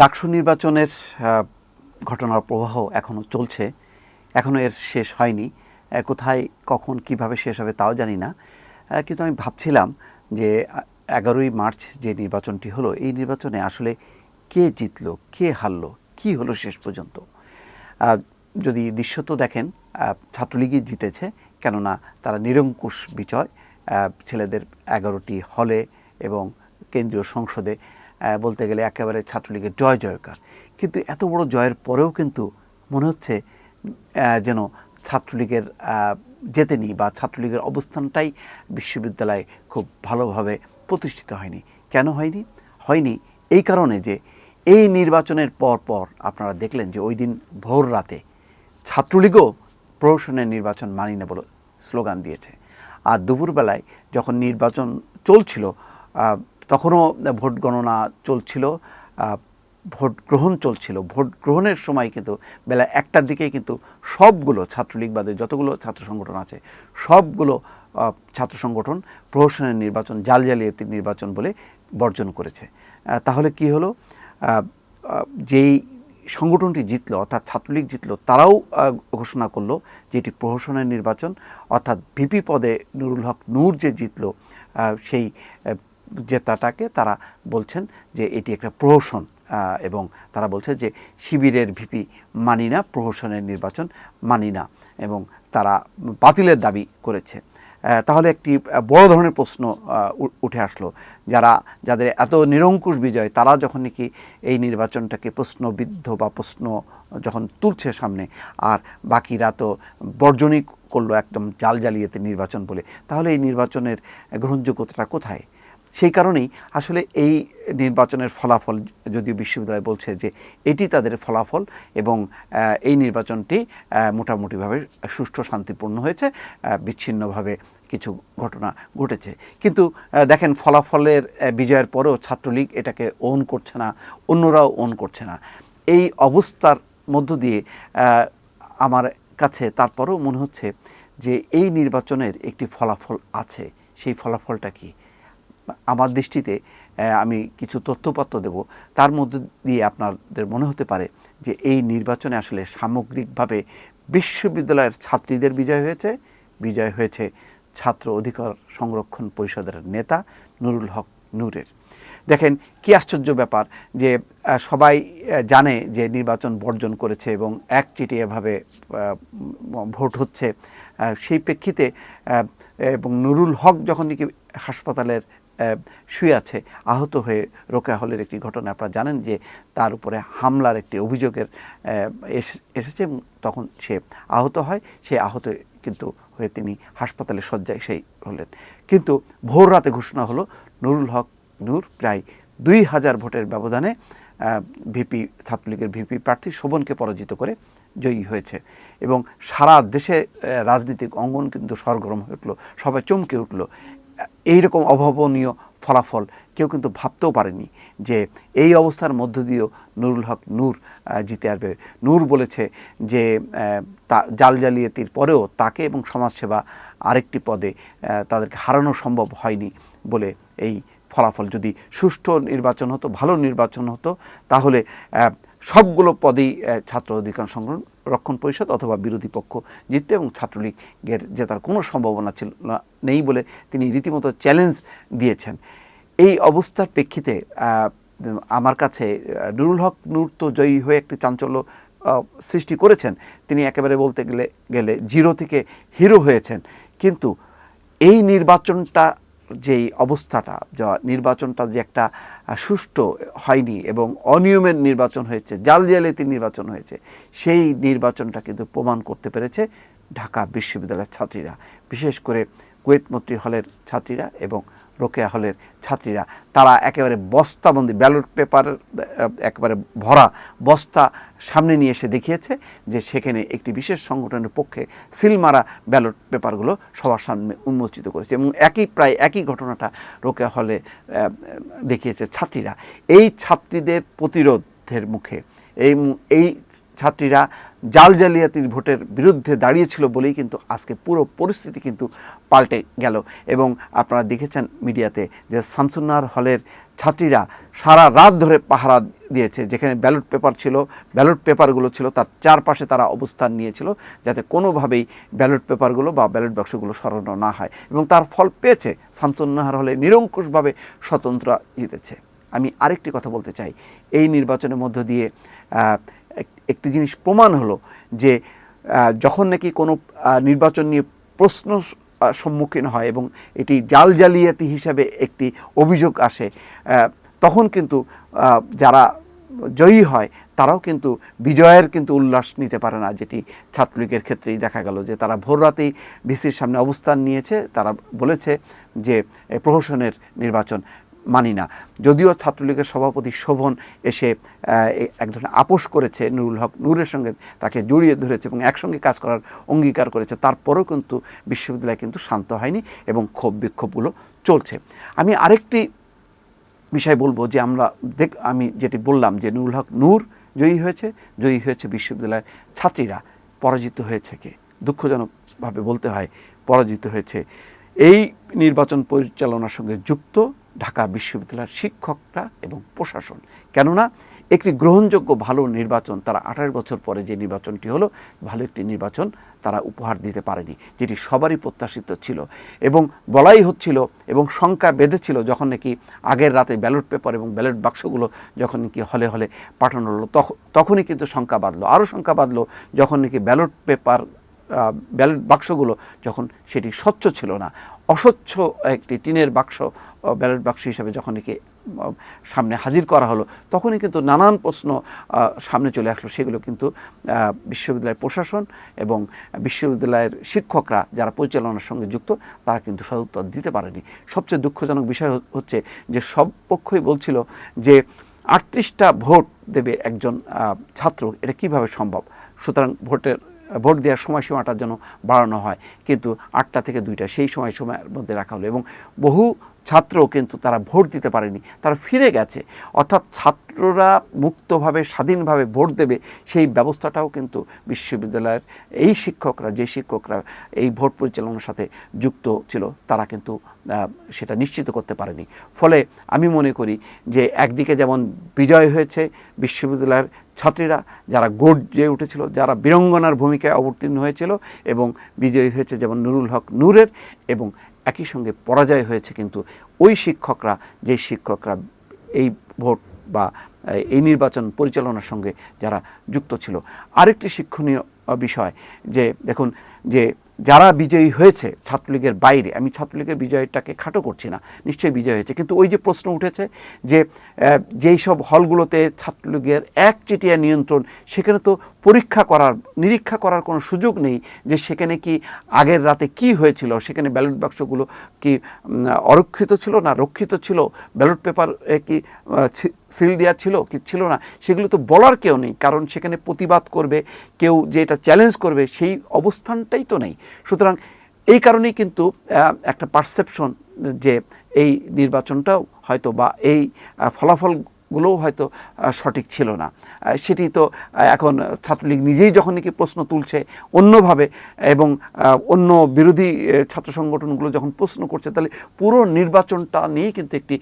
ডাকসু নির্বাচনের ঘটনার প্রবাহ এখনও চলছে। এখনও এর শেষ হয়নি। কোথায়, কখন, কীভাবে শেষ হবে তাও জানি না। কিন্তু আমি ভাবছিলাম যে এগারোই মার্চ যে নির্বাচনটি হলো, এই নির্বাচনে আসলে কে জিতলো, কে হারলো, কি হলো শেষ পর্যন্ত? যদি দৃশ্যত দেখেন ছাত্রলীগই জিতেছে, কেননা তারা নিরঙ্কুশ বিজয় ছেলেদের এগারোটি হলে এবং কেন্দ্রীয় সংসদে বলতে গেলে একেবারে ছাত্রলীগের জয় জয়কার। কিন্তু এত বড় জয়ের পরেও কিন্তু মনে হচ্ছে যেন ছাত্রলীগের জেতেনি বা ছাত্রলীগের অবস্থানটাই বিশ্ববিদ্যালয়ে খুব ভালোভাবে প্রতিষ্ঠিত হয়নি। কেন হয়নি? হয়নি এই কারণে যে এই নির্বাচনের পর পর আপনারা দেখলেন যে ওই দিন ভোর রাতে ছাত্রলীগও প্রহসনের নির্বাচন মানি না বলে স্লোগান দিয়েছে। আর দুপুরবেলায় যখন নির্বাচন চলছিল তখনও ভোট গণনা চলছিল ভোট গ্রহণ চলছিল। ভোট গ্রহণের সময় কিন্তু বেলা একটার দিকেই কিন্তু সবগুলো ছাত্রলীগ বাদে যতগুলো ছাত্র সংগঠন আছে, সবগুলো ছাত্র সংগঠন প্রহসনের নির্বাচন, জাল জালিয়াতির নির্বাচন বলে বর্জন করেছে। তাহলে কি হলো? যেই সংগঠনটি জিতলো, অর্থাৎ ছাত্রলীগ জিতলো, তারাও ঘোষণা করল যে এটি প্রহসনের নির্বাচন। অর্থাৎ ভিপি পদে নুরুল হক নূর যে জিতল সেই জেতাটাকে তারা বলছেন যে এটি একটা প্রহসন এবং তারা বলছে যে শিবিরের ভিপি মানি না প্রহসনের নির্বাচন মানি না এবং তারা বাতিলের দাবি করেছে। তাহলে একটি বড় ধরনের প্রশ্ন উঠে আসলো। যারা, যাদের এত নিরঙ্কুশ বিজয়, তারা যখন নাকি এই নির্বাচনটাকে প্রশ্নবিদ্ধ বা প্রশ্ন যখন তুলছে সামনে, আর বাকিরা তো বর্জনই করল একদম জাল জালিয়াতে নির্বাচন বলে, তাহলে এই নির্বাচনের গ্রহণযোগ্যতাটা কোথায়? সেই কারণেই আসলে এই নির্বাচনের ফলাফল যদিও বিশ্ববিদ্যালয় বলছে যে এটি তাদের ফলাফল এবং এই নির্বাচনটি মোটামুটিভাবে সুষ্ঠু শান্তিপূর্ণ হয়েছে বিচ্ছিন্নভাবে কিছু ঘটনা ঘটেছে। কিন্তু দেখেন ফলাফলের বিজয়ের পরেও ছাত্রলীগ এটাকে ওন করছে না, অন্যরাও ওন করছে না। এই অবস্থার মধ্য দিয়ে আমার কাছে তারপরেও মনে হচ্ছে যে এই নির্বাচনের একটি ফলাফল আছে, সেই ফলাফলটা কি? আমার দৃষ্টিতে আমি কিছু তথ্যপত্র দেব। তার মধ্যে দিয়ে আপনাদের মনে হতে পারে যে এই নির্বাচনে আসলে সামগ্রিকভাবে বিশ্ববিদ্যালয়ের ছাত্রীদের বিজয় হয়েছে। বিজয় হয়েছে ছাত্র অধিকার সংরক্ষণ পরিষদের নেতা নুরুল হক নূরের। দেখেন কি আশ্চর্য ব্যাপার যে সবাই জানে যে নির্বাচন বর্জন করেছে এবং একচিটিয়াভাবে আহ, উম, ভোট হচ্ছে। সেই প্রেক্ষিতে এবং নুরুল হক যখন নাকি হাসপাতালের শুয়ে আছে, আহত হয়ে রোকেয়া হলের একটি ঘটনা। আপনারা জানেন যে তার উপরে হামলার একটি অভিযোগের এসেছে তখন সে আহত হয়। সে আহত কিন্তু হয়ে তিনি হাসপাতালে শয্যায় সেই হলেন। কিন্তু ভোর রাতে ঘোষণা হলো, নুরুল হক নূর প্রায় দুই হাজার ভোটের ব্যবধানে ভিপি, ছাত্রলীগের ভিপি প্রার্থী শোভনকে পরাজিত করে জয়ী হয়েছে। এবং সারা দেশে রাজনৈতিক অঙ্গন কিন্তু সরগরম হয়ে উঠল, সবাই চমকে উঠল। এইরকম অভাবনীয় ফলাফল কেউ কিন্তু ভাবতেও পারেনি যে এই অবস্থার মধ্য দিয়েও নুরুল হক নূর জিতে আসবে। নূর বলেছে যে তা, জাল জালিয়াতির পরেও তাকে এবং সমাজসেবা আরেকটি পদে তাদেরকে হারানো সম্ভব হয়নি বলে এই ফলাফল যদি সুষ্ঠু নির্বাচন হতো, ভালো নির্বাচন হতো, তাহলে সবগুলো পদেই ছাত্র অধিকার সংগ্রহ রক্ষণ পরিষদ অথবা বিরোধী পক্ষ জিতত এবং ছাত্রলীগের জেতার কোনো সম্ভাবনা ছিল না, নেই বলে তিনি রীতিমতো চ্যালেঞ্জ দিয়েছেন। এই অবস্থার প্রেক্ষিতে আমার কাছে নুরুল হক নূর তো জয়ী হয়ে একটি চাঞ্চল্য সৃষ্টি করেছেন। তিনি একেবারে বলতে গেলে গেলে জিরো থেকে হিরো হয়েছেন। কিন্তু এই নির্বাচনটা যেই অবস্থাটা, যা নির্বাচনটা যে একটা সুষ্ঠু হয়নি এবং অনিয়মের নির্বাচন হয়েছে, জাল জালিয়াতির নির্বাচন হয়েছে, সেই নির্বাচনটা কিন্তু প্রমাণ করতে পেরেছে ঢাকা বিশ্ববিদ্যালয়ের ছাত্রীরা। বিশেষ করে কুয়েত মন্ত্রী হলের ছাত্রীরা এবং রোকেয়া হলের ছাত্রীরা। তারা একেবারে বস্তাবন্দি ব্যালট পেপার, একেবারে ভরা বস্তা সামনে নিয়ে এসে দেখিয়েছে যে সেখানে একটি বিশেষ সংগঠনের পক্ষে সিলমারা ব্যালট পেপারগুলো সবার সামনে উন্মোচিত করেছে এবং একই প্রায় একই ঘটনাটা রোকেয়া হলে দেখিয়েছে ছাত্রীরা। এই ছাত্রীদের প্রতিরোধ যুদ্ধের মুখে। এই এই ছাত্রীরা জাল জালিয়াতির ভোটের বিরুদ্ধে দাঁড়িয়েছিল বলেই কিন্তু আজকে পুরো পরিস্থিতি কিন্তু পাল্টে গেল। এবং আপনারা দেখেছেন মিডিয়াতে যে শামসুন্নার হলের ছাত্রীরা সারা রাত ধরে পাহারা দিয়েছে। যেখানে ব্যালট পেপার ছিল, ব্যালট পেপারগুলো ছিল, তার চারপাশে তারা অবস্থান নিয়েছিল যাতে কোনোভাবেই ব্যালট পেপারগুলো বা ব্যালট বাক্সগুলো সরানো না হয়। এবং তার ফল পেয়েছে শামসুন্নাহার হলে নিরঙ্কুশভাবে স্বতন্ত্র জিতেছে আমি আরেকটি কথা বলতে চাই। এই নির্বাচনের মধ্য দিয়ে এক- একটি জিনিস প্রমাণ হলো যে যখন নাকি কোনো নির্বাচন নিয়ে প্রশ্ন সম্মুখীন হয় এবং এটি জাল জালিয়াতি হিসাবে একটি অভিযোগ আসে তখন কিন্তু যারা জয়ী হয়, তারাও কিন্তু বিজয়ের কিন্তু উল্লাস নিতে পারে না, যেটি ছাত্রলীগের ক্ষেত্রেই দেখা গেল যে তারা ভোর রাতেই ভিসির সামনে অবস্থান নিয়েছে, তারা বলেছে যে প্রহসনের নির্বাচন মানি না। যদিও ছাত্রলীগের সভাপতি শোভন এসে এক ধরনের আপোষ করেছে নুরুল হক নূরের সঙ্গে, তাকে জড়িয়ে ধরেছে এবং একসঙ্গে কাজ করার অঙ্গীকার করেছে। তারপরেও কিন্তু বিশ্ববিদ্যালয় কিন্তু শান্ত হয়নি এবং ক্ষোভ বিক্ষোভগুলো চলছে। আমি আরেকটি বিষয় বলব যে আমরা দেখ, আমি যেটি বললাম যে নুরুল হক নূর জয়ী হয়েছে জয়ী হয়েছে বিশ্ববিদ্যালয়ের ছাত্রীরা। পরাজিত হয়েছে কে? দুঃখজনকভাবে বলতে হয়, পরাজিত হয়েছে এই নির্বাচন পরিচালনার সঙ্গে যুক্ত ঢাকা বিশ্ববিদ্যালয়ের শিক্ষকরা এবং প্রশাসন। কেননা, একটি গ্রহণযোগ্য ভালো নির্বাচন, তারা আঠাশ বছর পরে যে নির্বাচনটি হলো, ভালো একটি নির্বাচন তারা উপহার দিতে পারেনি, যেটি সবারই প্রত্যাশিত ছিল। এবং বলাই হচ্ছিল এবং শঙ্কা বেঁধেছিল যখন নাকি আগের রাতে ব্যালট পেপার এবং ব্যালট বাক্সগুলো যখন নাকি হলে হলে পাঠানো হলো, তখ- তখনই কিন্তু শঙ্কা বাঁধলো। আরও শঙ্কা বাঁধলো যখন নাকি ব্যালট পেপার ব্যালট বাক্সগুলো যখন সেটি স্বচ্ছ ছিল না, অস্বচ্ছ একটি টিনের বাক্স ব্যালট বাক্স হিসাবে যখন একে সামনে হাজির করা হলো, তখনই কিন্তু নানান প্রশ্ন সামনে চলে আসলো। সেগুলো কিন্তু বিশ্ববিদ্যালয়ের প্রশাসন এবং বিশ্ববিদ্যালয়ের শিক্ষকরা যারা পরিচালনার সঙ্গে যুক্ত, তারা কিন্তু সদুত্তর দিতে পারেনি। সবচেয়ে দুঃখজনক বিষয় হচ্ছে যে সব পক্ষই বলছিল যে আটত্রিশটা ভোট দেবে একজন ছাত্র, এটা কীভাবে সম্ভব? সুতরাং ভোটের ভোট দেওয়ার সময়সীমাটার জন্য বাড়ানো হয়। কিন্তু আটটা থেকে দুইটা সেই সময় সময়ের মধ্যে রাখা হলো এবং বহু ছাত্র কিন্তু তারা ভোট দিতে পারেনি, তারা ফিরে গেছে। অর্থাৎ ছাত্ররা মুক্তভাবে, স্বাধীনভাবে ভোট দেবে সেই ব্যবস্থাটাও কিন্তু বিশ্ববিদ্যালয়ের এই শিক্ষকরা, যে শিক্ষকরা এই ভোট পরিচালনার সাথে যুক্ত ছিল, তারা কিন্তু সেটা নিশ্চিত করতে পারেনি। ফলে আমি মনে করি যে একদিকে যেমন বিজয় হয়েছে বিশ্ববিদ্যালয়ের ছাত্রীরা, যারা গর্জে উঠেছিল, যারা বীরঙ্গনার ভূমিকায় অবতীর্ণ হয়েছিল এবং বিজয়ী হয়েছে যেমন নুরুল হক নূরের এবং একই সঙ্গে পরাজয় হয়েছে কিন্তু ওই শিক্ষকরা যে শিক্ষকরা এই ভোট বা এই নির্বাচন পরিচালনার সঙ্গে যারা যুক্ত ছিল। আরেকটি শিক্ষণীয় বিষয় যে, দেখুন যে যারা বিজয়ী হয়েছে ছাত্রলীগের বাইরে, আমি ছাত্রলীগের বিজয়টাকে খাটো করছি না, নিশ্চয়ই বিজয় হয়েছে। কিন্তু ওই যে প্রশ্ন উঠেছে যে যেই সব হলগুলোতে ছাত্রলীগের একচেটিয়া নিয়ন্ত্রণ, সেখানে তো পরীক্ষা করার, নিরীক্ষা করার কোনো সুযোগ নেই যে সেখানে কি আগের রাতে কি হয়েছিল, সেখানে ব্যালট বাক্সগুলো কি অরক্ষিত ছিল না, রক্ষিত ছিল? ব্যালট পেপার কি সিল দেওয়া ছিল কি ছিল না? সেগুলো তো বলার কেউ নেই, কারণ সেখানে প্রতিবাদ করবে, কেউ যে এটা চ্যালেঞ্জ করবে, সেই অবস্থানটাই তো নেই। সুতরাং এই কারণেই কিন্তু একটা পারসেপশন যে এই নির্বাচনটাও হয়তো বা এই ফলাফলগুলোও হয়তো সঠিক ছিল না। সেটি তো এখন ছাত্রলীগ নিজেই যখন নাকি প্রশ্ন তুলছে অন্যভাবে এবং অন্য বিরোধী ছাত্র সংগঠনগুলো যখন প্রশ্ন করছে, তাহলে পুরো নির্বাচনটা নিয়েই কিন্তু একটি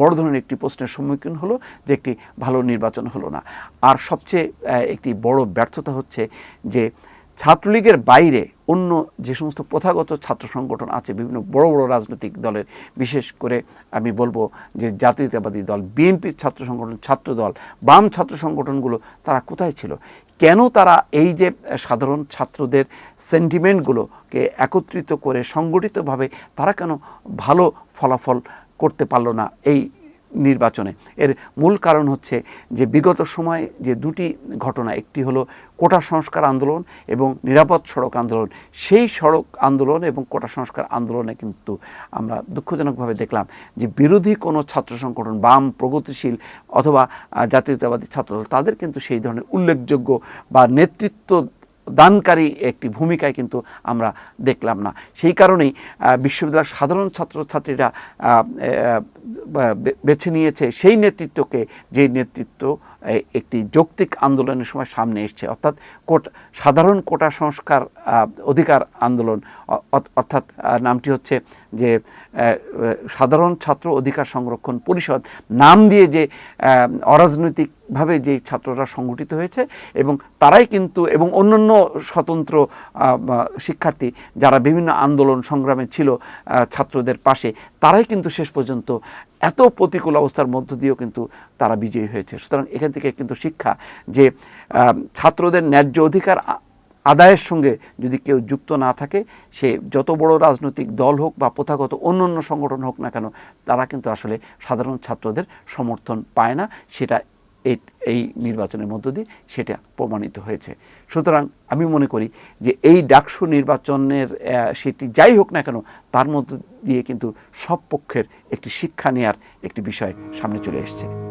বড় ধরনের একটি প্রশ্নের সম্মুখীন হলো যে একটি ভালো নির্বাচন হলো না। আর সবচেয়ে একটি বড় ব্যর্থতা হচ্ছে যে ছাত্রলীগের বাইরে অন্য যে সমস্ত প্রথাগত ছাত্র সংগঠন আছে, বিভিন্ন বড় বড় রাজনৈতিক দলের, বিশেষ করে আমি বলব যে জাতীয়তাবাদী দল বিএনপির ছাত্র সংগঠন, ছাত্র দল, বাম ছাত্র সংগঠনগুলো তারা কোথায় ছিল? কেন তারা এই যে সাধারণ ছাত্রদের সেন্টিমেন্টগুলোকে একত্রিত করে সংগঠিতভাবে তারা কেন ভালো ফলাফল করতে পারল না? এই নির্বাচনে। এর মূল কারণ হচ্ছে যে বিগত সময়ে যে দুটি ঘটনা, একটি হলো কোটা সংস্কার আন্দোলন এবং নিরাপদ সড়ক আন্দোলন। সেই সড়ক আন্দোলন এবং কোটা সংস্কার আন্দোলনে কিন্তু আমরা দুঃখজনকভাবে দেখলাম যে বিরোধী কোনো ছাত্র সংগঠন, বাম, প্রগতিশীল অথবা জাতীয়তাবাদী ছাত্রদল, তাদের কিন্তু সেই ধরনের উল্লেখযোগ্য বা নেতৃত্ব দানকারী একটি ভূমিকায় কিন্তু আমরা দেখলাম না। সেই কারণেই বিশ্ববিদ্যালয়ের সাধারণ ছাত্রছাত্রীরা বেছে নিয়েছে সেই নেতৃত্বকে যে নেতৃত্ব একটি যৌক্তিক আন্দোলনের সময় সামনে এসছে। অর্থাৎ কোট সাধারণ কোটা সংস্কার অধিকার আন্দোলন অর্থাৎ নামটি হচ্ছে যে সাধারণ ছাত্র অধিকার সংরক্ষণ পরিষদ নাম দিয়ে যে আহ, অরাজনৈতিকভাবে যে ছাত্ররা সংগঠিত হয়েছে এবং তারাই কিন্তু এবং অন্যান্য স্বতন্ত্র শিক্ষার্থী যারা বিভিন্ন আন্দোলন সংগ্রামে ছিল ছাত্রদের পাশে তারাই কিন্তু শেষ পর্যন্ত এত প্রতিকূল অবস্থার মধ্য দিয়েও কিন্তু তারা বিজয়ী হয়েছে। সুতরাং এখান থেকে কিন্তু শিক্ষা যে ছাত্রদের ন্যায্য অধিকার আদায়ের সঙ্গে যদি কেউ যুক্ত না থাকে, সে যত বড় রাজনৈতিক দল হোক বা প্রথাগত অন্য অন্য সংগঠন হোক না কেন, তারা কিন্তু আসলে সাধারণ ছাত্রদের সমর্থন পায় না। সেটা এই এই নির্বাচনের মধ্য দিয়ে সেটা প্রমাণিত হয়েছে। সুতরাং আমি মনে করি যে এই ডাকসু নির্বাচনের সেটি যাই হোক না কেন, তার মধ্য দিয়ে কিন্তু সব পক্ষের একটি শিক্ষা নেয়ার একটি বিষয় সামনে চলে এসেছে।